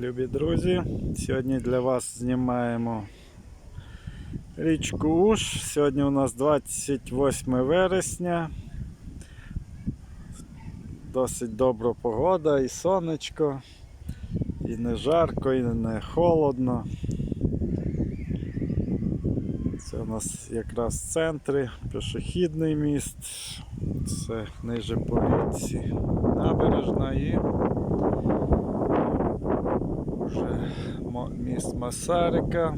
Любі друзі, сьогодні для вас знімаємо річку Уж. Сьогодні у нас 28 вересня. Досить добра погода і сонечко, і не жарко, і не холодно. Це у нас якраз в центрі, пішохідний міст, це ниже по річці набережна і міст Масарика.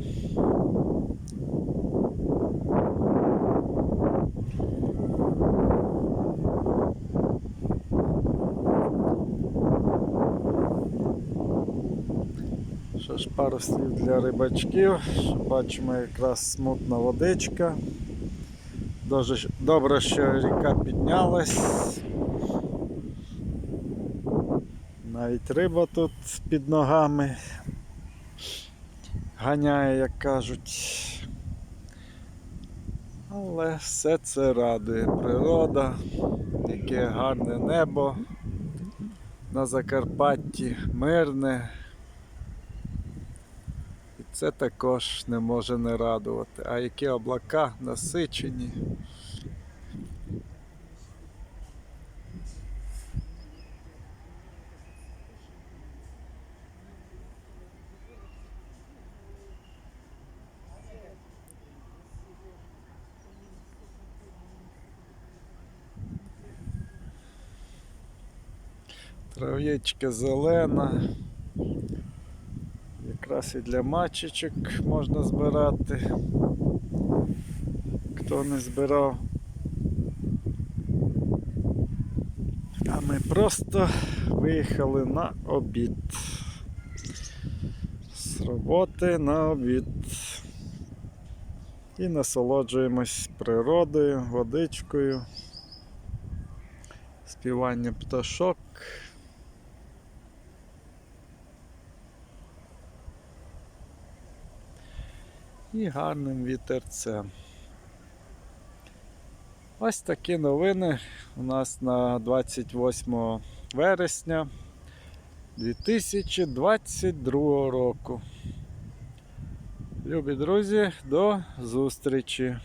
Що ж пару слів для рибачків. Бачимо якраз смутна водичка. Дуже добре, що ріка піднялась. Навіть риба тут під ногами ганяє, як кажуть. Але все це радує природа, яке гарне небо на Закарпатті, мирне. І це також не може не радувати. А які облака насичені. Трав'ячка зелена. Якраз і для мачечок можна збирати. Хто не збирав. А ми просто виїхали на обід. З роботи на обід. І насолоджуємось природою, водичкою, співанням пташок. І гарним вітерцем. Ось такі новини у нас на 28 вересня 2022 року. Любі друзі, до зустрічі!